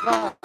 ভালো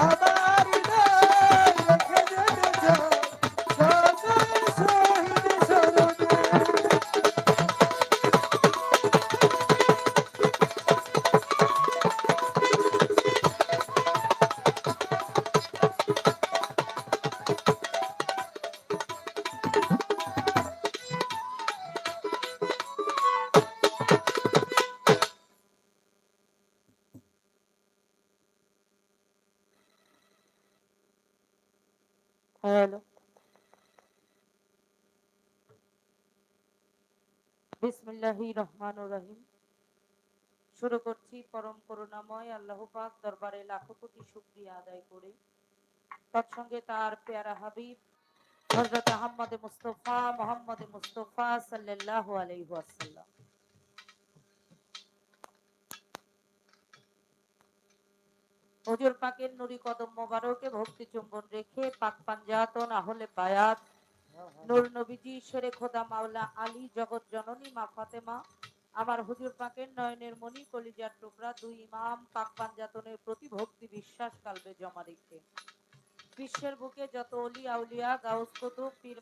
আমার বিসমিল্লাহি রহমান রহিম শুরু করছি পরম করুণাময় আল্লাহ পাক দরবারে লাখো কোটি শুকরিয়া আদায় করে। তৎসঙ্গে তার পেয়ারা হাবিব, হযরত আহমদ মুস্তফা, মোহাম্মদ মুস্তফা আলাইহি ওয়াসাল্লাম। হুজুর পাকের নুরি কদম মোবারকে ভক্তি চুম্বন রেখে পাক পাঞ্জাতন আহলে বায়াত নূর নবীজি শেরে খোদা মাওলা, আলী জগৎ জননী মা ফাতেমা, আমার হুজুর পাকের নয়নের কলিজার টুকরা, দুই ইমাম, পাক পাঞ্জাতনের প্রতি ভক্তি বিশ্বাস কালবে জমা রেখে। বিশ্বের বুকে যত অলি আউলিয়া, গাউস কুতুব, পীর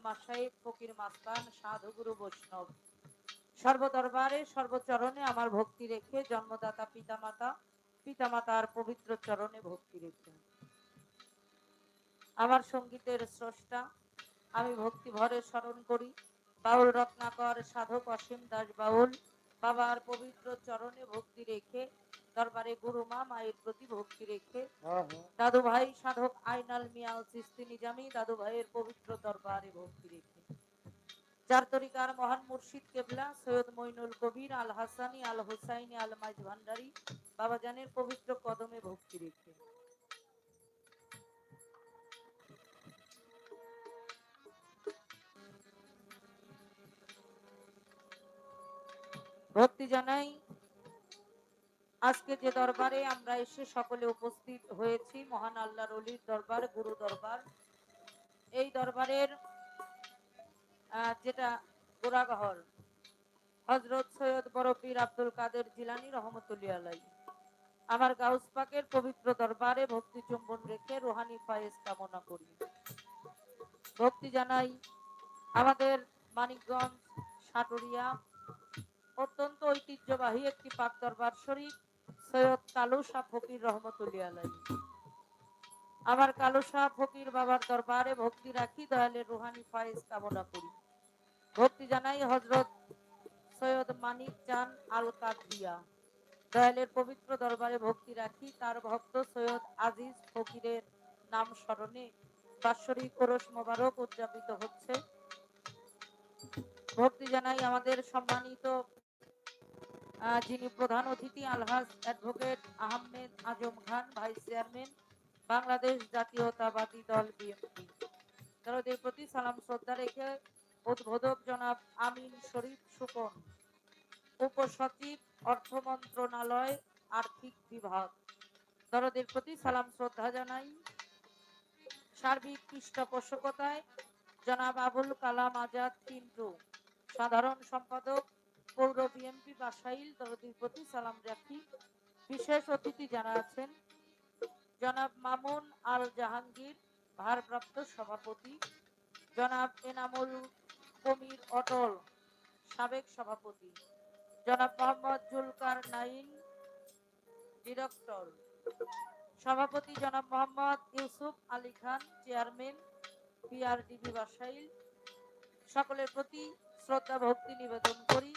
ফকির মাস্তান, সাধু গুরু বৈষ্ণব, সর্বদরবারে, সর্বচরণে আমার ভক্তি রেখে, জন্মদাতা পিতামাতা, পিতামাতার পবিত্র চরণে ভক্তি রেখে। আমার সঙ্গীতের স্রষ্টা আমি ভক্তি ভরে স্মরণ করি। বাউল রত্নাকর সাধক অসীম দাস বাউল, বাবার পবিত্র চরণে ভক্তি রেখে, দরবারে গুরুমা মায়ের প্রতি ভক্তি রেখে। দাদু ভাই সাধক আইনাল মিয়াল চিস্তি নিজামি, দাদু ভাইয়ের পবিত্র দরবারে ভক্তি রেখে। চার তরিকার মহান মুর্শিদ কেবলা, সৈয়দ মইনুল কবির, আল হাসানি, আল হুসাইনি, আল মাইজ ভান্ডারি, বাবাজানের পবিত্র কদমে ভক্তি রেখে। ভক্তি জানাই। আজকে যে দরবারে আমরা এসে সকলে উপস্থিত হয়েছি, মহান আল্লাহর অলির দরবার, গুরু দরবার। এই দরবারের যেটা গোড়াঘর হজরত সৈয়দ বরফির আব্দুল কাদের জিলানি রহমতুল্লাহ আমার গাউস পাকের পবিত্র দরবারে ভক্তি চুম্বন রেখে রোহানি ফায়েজ কামনা করি। ভক্তি জানাই আমাদের মানিকগঞ্জ, সাটুরিয়া অত্যন্ত ঐতিহ্যবাহী একটি পাক দরবার শরীফ, সৈয়দ কালু শাহ ফকির রহমতুল্লাহ আলাই আমার কালু শাহ ফকির বাবার দরবারে ভক্তি রাখি দয়ালের রুহানি ফায়েজ কামনা করি। ভক্তি জানাই হজরত সৈয়দ মানিক চান আল কাদিয়া। দয়ালের পবিত্র দরবারে ভক্তি রাখি, তার ভক্ত সৈয়দ আজিজ ফকিরের নাম স্মরণে বাৎসরিক কোরস মোবারক উদযাপিত হচ্ছে। ভক্তি জানাই আমাদের সম্মানিত যিনি প্রধান অতিথি, Alhaj advocate Ahmed Azam Khan, vice chairman, Bangladesh Jatiyatabadi Dal BNP. তাদের প্রতি সালাম, শ্রদ্ধা রেখে উদ্বোধক জনাব আমিন শরীফ সুপন, উপসচিব, অর্থ মন্ত্রণালয়, আর্থিক বিভাগ। দরদের প্রতি সালাম, শ্রদ্ধা জানাই। সার্বিক পৃষ্ঠপোষকতায় জনাব আবুল কালাম আজাদ পিন্টু সাধারণ সম্পাদক পৌর বিএনপি বাসাইল দরদির প্রতি সালাম রাখি বিশেষ অতিথি যারা আছেন, জনাব মামুন আল জাহাঙ্গীর ভারপ্রাপ্ত সভাপতি, জনাব এনামুল কমির অটল, সাবেক সভাপতি, জনাব মোহাম্মদ জুলকার নাইন ডিরেক্টর, সভাপতি জনাব মোহাম্মদ ইউসুফ আলী খান, চেয়ারম্যান, পিআরডিবি বাসাইল, সকলের প্রতি শ্রদ্ধা ভক্তি নিবেদন করি।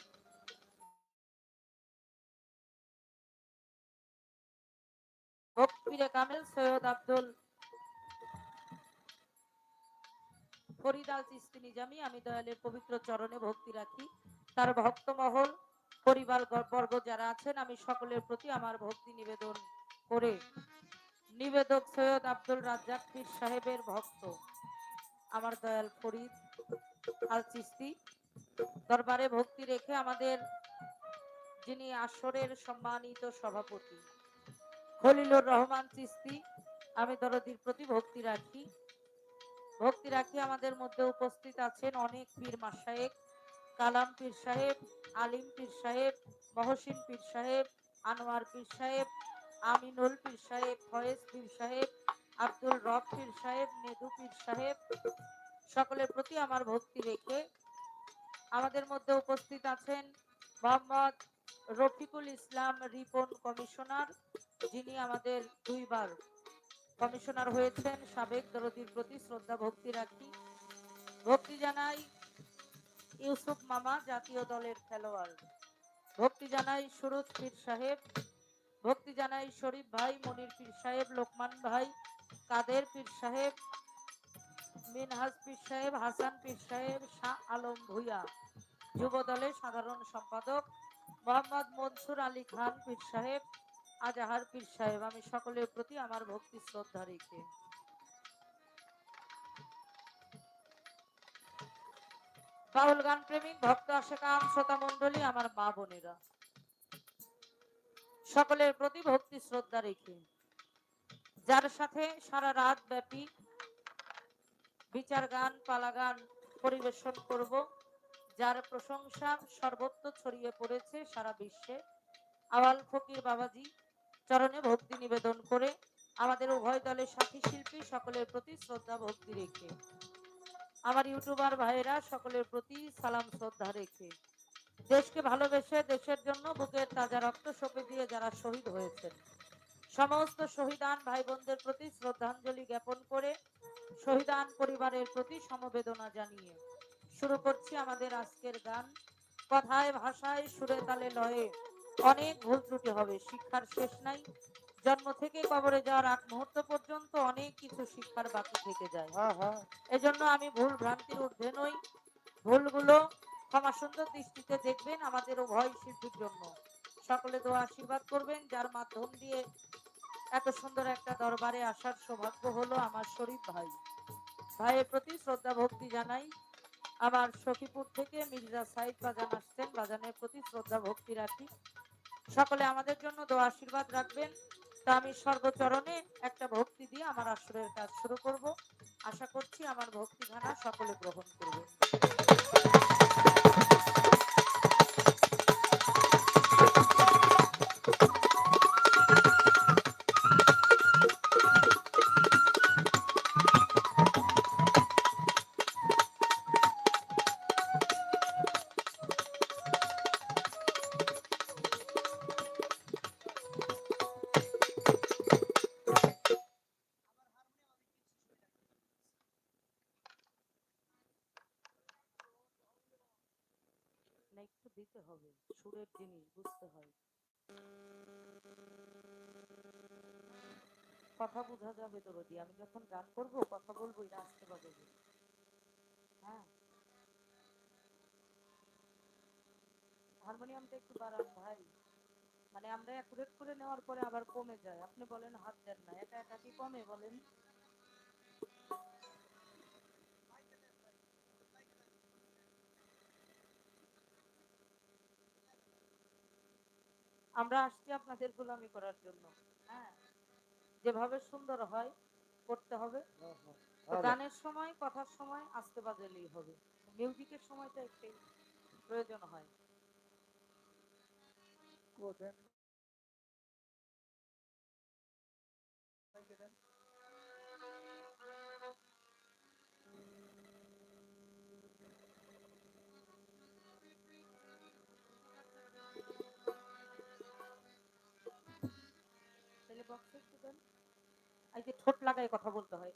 ভক্তিরে কামেল সৈয়দ আব্দুল ফরিদ আল চিস্তি নিজামি আমি দয়ালের পবিত্র চরণে ভক্তি রাখি। তার ভক্তমহল, পরিবার বর্গ যারা আছেন, আমি সকলের প্রতি আমার ভক্তি নিবেদন করে। নিবেদক সৈয়দ আব্দুল রাজ্জাক পীর সাহেবের ভক্ত, আমার দয়াল ফরিদ আল চিস্তি দরবারে ভক্তি রেখে আমাদের যিনি আসরের সম্মানিত সভাপতি খলিলুর রহমান চিস্তি আমি দরদির প্রতি ভক্তি রাখি। ভক্তি রাখি আমাদের মধ্যে উপস্থিত আছেন অনেক পীর মাসায়েক কালাম পীর সাহেব, আলিম পীর সাহেব, মহসিন পীর সাহেব, আনোয়ার পীর সাহেব, আমিনুল পীর সাহেব, ফয়েজ পীর সাহেব, আব্দুল রব পীর সাহেব, নেদু পীর সাহেব, সকলের প্রতি আমার ভক্তি রেখে আমাদের মধ্যে উপস্থিত আছেন মোহাম্মদ রফিকুল ইসলাম রিপন কমিশনার যিনি আমাদের দুইবার কমিশনার হয়েছেন, সাবেক দরদির প্রতি শ্রদ্ধা, ভক্তি রাখি। ভক্তি জানাই ইউসুফ মামা, জাতীয় দলের খেলোয়াড়। ভক্তি জানাই সুরজ পীর সাহেব। ভক্তি জানাই শরীফ ভাই, মনির পীর সাহেব, লোকমান ভাই, কাদের পীর সাহেব, মিনহাজ পীর সাহেব, হাসান পীর সাহেব, শাহ আলম ভুইয়া। যুব দলের সাধারণ সম্পাদক মোহাম্মদ মনসুর আলী খান পীর সাহেব। আজাহার পীর সাহেব, আমি সকলের প্রতি আমার ভক্তি শ্রদ্ধা রেখে। বাউল গান প্রেমিক, ভক্ত আশেকান শ্রোতা মন্ডলী আমার মা বোনেরা। সকলের প্রতি ভক্তি শ্রদ্ধা রেখে। যার সাথে সারা রাত ব্যাপী বিচার গান, পালা গান পরিবেশন করব, যার প্রশংসা সর্বত্র ছড়িয়ে পড়েছে সারা বিশ্বে। আওয়াল ফকির বাবাজি চরণে ভক্তি নিবেদন করে আমাদের উভয় দলের সাথী শিল্পী সকলের প্রতি শ্রদ্ধা ভক্তি রেখে, আমার ইউটিউবার ভাইয়েরা সকলের প্রতি সালাম শ্রদ্ধা রেখে, দেশকে ভালোবেসে দেশের জন্য বুকের তাজা রক্ত সঁপে দিয়ে যারা শহীদ হয়েছেন, সমস্ত শহীদান ভাই বোনদের প্রতি শ্রদ্ধাঞ্জলি জ্ঞাপন করে শহীদান পরিবারের প্রতি সমবেদনা জানিয়ে শুরু করছি আমাদের আজকের গান। কথায় ভাষায় সুরে তালে লয়ে। অনেক ভুল ত্রুটি হবে শিক্ষার শেষ নাই। জন্ম থেকে কবরে যাওয়ার আগ মুহূর্ত পর্যন্ত অনেক কিছু শিক্ষার বাকি থেকে যায়। হ্যাঁ হ্যাঁ। এজন্য আমি ভুল ভ্রান্তির ঊর্ধ্বে নই। ভুলগুলো ক্ষমা সুন্দর দৃষ্টিতে দেখবেন আমাদের উভয় শিল্পীর জন্য। সকলে দোয়া আশীর্বাদ করবেন যার মাধ্যম দিয়ে এত সুন্দর একটা দরবারে আসার সৌভাগ্য হলো আমার শরীফ ভাই। ভাইয়ের প্রতি শ্রদ্ধা ভক্তি জানাই। আমার সখীপুর থেকে মির্জা সাইদ বাজান আসছেন বাজানের প্রতি শ্রদ্ধা ভক্তি রাখি। সকলে আমাদের জন্য দোয়া আশীর্বাদ রাখবেন। তা আমি সর্বচরণে একটা ভক্তি দিয়ে আমার আসরের কাজ শুরু করব। আশা করছি আমার ভক্তি সকলে গ্রহণ করবে। কথা বোঝা যাবে দরদি আমি যখন গান করব, কথা বলব এটা আসতে পারবে হ্যাঁ। হারমোনিয়ামটা একটু বাড়ান ভাই। মানে আমরা অ্যাকুরেট করে নেওয়ার পরে আবার কমে যায়। আপনি বলেন হাত দেন না, একা একা কি কমে বলেন? আমরা আসছি আপনাদের গোলামি করার জন্য। হ্যাঁ। যেভাবে সুন্দর হয় করতে হবে। গানের সময় কথার সময় আসতে বাজালেই হবে। মিউজিকের সময়টা একটু প্রয়োজন হয়। যে ঠোঁট লাগায় কথা বলতে হ্যাঁ।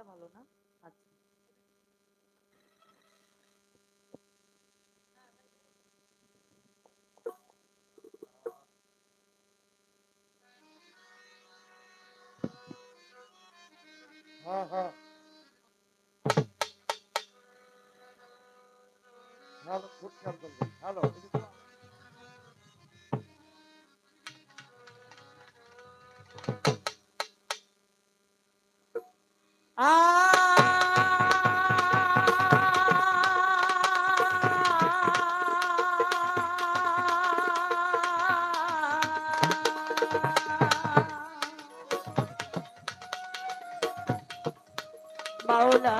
এটা ভালো না? আচ্ছা। হ্যাঁ হ্যাঁ। ভালো খুব খেয়াল করবেন ভালো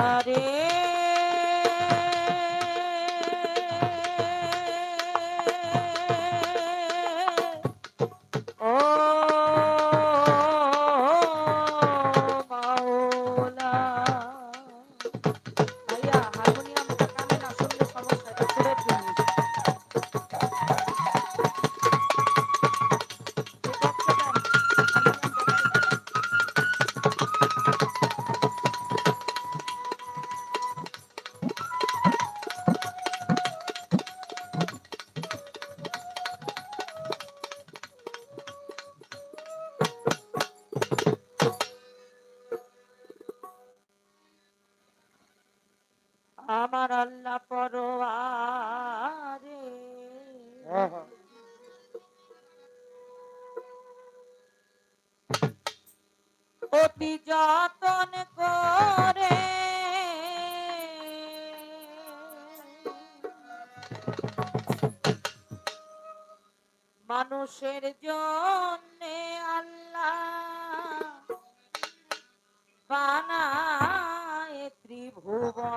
Everybody. মানুষের জন্য বানায় ত্রিভুবন।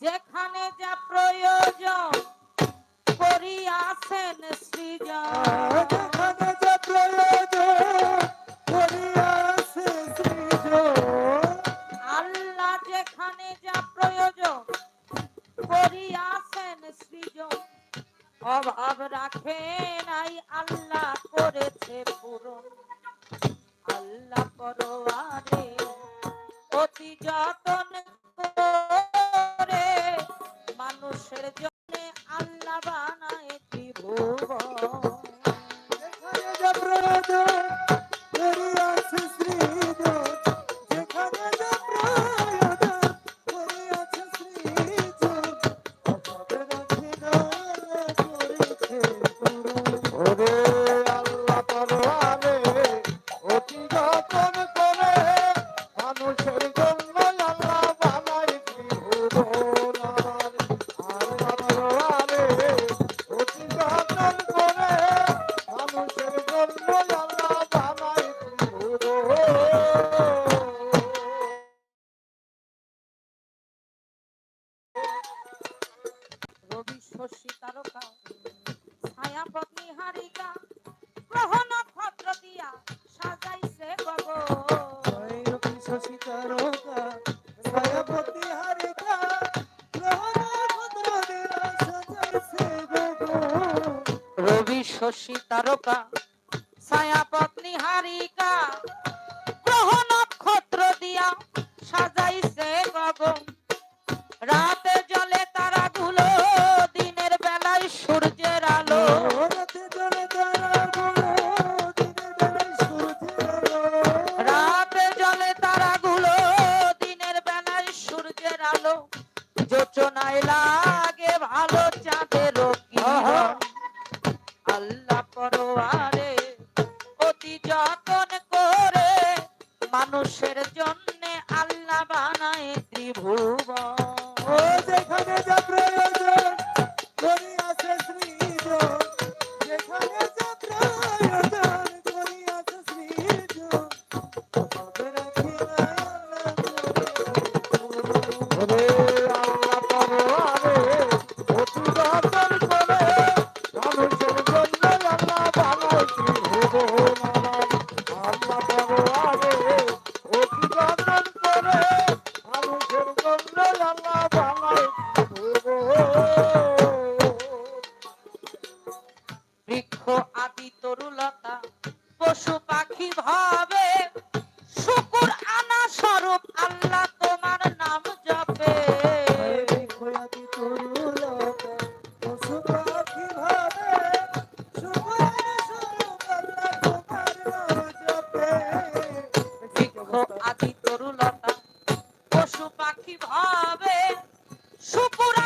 যেখানে যা প্রয়োজন করিয়াছেন সৃজন। যেখানে যে প্রয়োজন অভাব রাখে নাই আল্লাহ করেছে শশী তারকা ছায়া পত্নী হারিকা গ্রহ নক্ষত্র দিয়া সাজাইছে রূপী শশী তারকা হারিকা দিয়া সাজাইছে গগন। রবি শশী তারকা ছায়া পত্নী হারিকা গ্রহ নক্ষত্র দিয়া সাজাইছে গগন যোচনায় লাগে ভালো পশু পাখি ভাবে শুকুর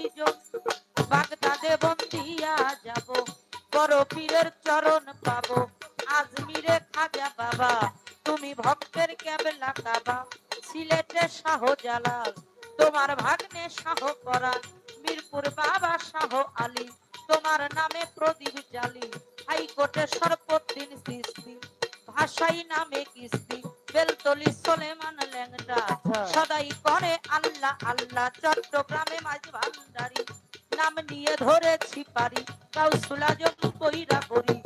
ভাই বাগদাদে বন্দিয়া যাব। বড় পীরের চরণ পাবো। আজমিরে খাজা বাবা তুমি ভক্তের কেবলা কাবা। সিলেটে শাহ জালাল তোমার ভাগ্নে শাহ করান মিরপুর বাবা শাহ আলী তোমার নামে প্রদীপ জালি হাইকোর্টে সর্বদিন সৃষ্টি ভাষাই নামে কিস্তি। বেলতলি সোলেমান ল্যাংডা সদাই করে আল্লাহ আল্লাহ চট্টগ্রামে মাঝ নিয়ে ধরেছি পারি কাউসুলা যদু বইরা করি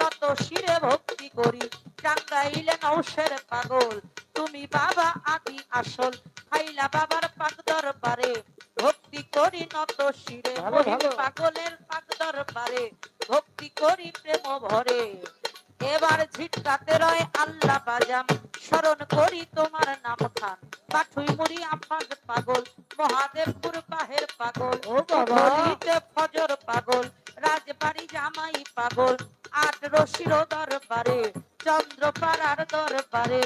নত শিরে ভক্তি করি টাঙ্গাইলে নৌসের পাগল তুমি বাবা আদি আসল খাইলা বাবার পাক দরবারে ভক্তি করি নত শিরে। পাগলের পাক দরবারে ভক্তি করি প্রেম ভরে এবার ঝিটকাতে রয় আল্লাহ বাজাম। স্মরণ করি তোমার নাম খান। পাঠুই মুড়ি আফাজ পাগল মহাদেবপুর পাহের পাগল। গলিতে ফজর পাগল রাজবাড়ি জামাই পাগল। আট রশির দরবারে চন্দ্রপাড়ার দরবারে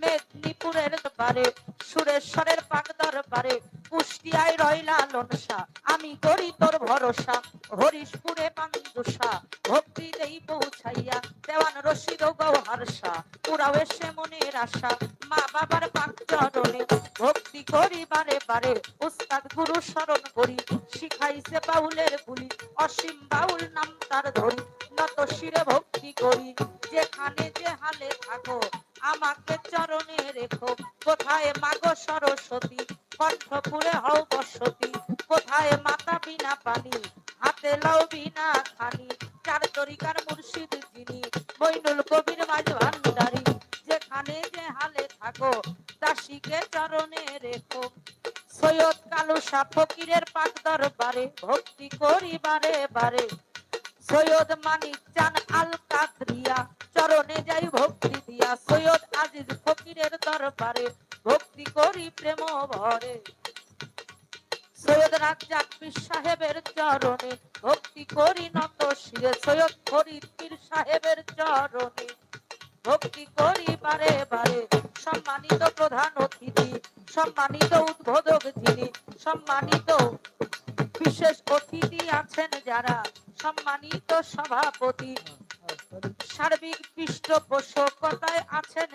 মেদিনীপুরের দরবারে সুরেশ্বরের পাক দরবারে কুষ্টিয়ায় রইলা লনসা আমি করি তোর ভরসা হরিশপুরে পান্দুষা ভক্তি দেই পৌঁছাইয়া দেওয়ান রশিদ গৌহারসা পুরাও এসে মনের আশা। মা বাবার পাক চরণে ভক্তি করি বারে বারে। উস্তাদ গুরু স্মরণ করি, শিখাইছে বাউলের বুলি। অসীম বাউল নাম তার ধরি, নত শিরে ভক্তি করি। যেখানে যে হালে থাকো, আমাকে চরণে রেখো। কোথায় মাগো সরস্বতী, কণ্ঠপুরে হও বসতি। কোথায় মাতা বিনা পানি ফকিরের পাক দরবারে, ভক্তি করি বারে বারে। সৈয়দ মানিক চান আল কাদরিয়া, চরণে যাই ভক্তি দিয়া। সৈয়দ আজিজ ফকিরের দরবারে, ভক্তি করি প্রেম ভরে। সৈয়দ রাজ্জাক পীর সাহেবের চরণে, ভক্তি করি নত শিরে সৈয়দ ফরিদ পীর সাহেবের চরণে। ভক্তি করি বারে বারে, সম্মানিত প্রধান অতিথি, সম্মানিত উদ্বোধক যিনি, সম্মানিত বিশেষ অতিথি আছেন যারা, সম্মানিত সভাপতি, সার্বিক পৃষ্ঠপোষকতায় আছেন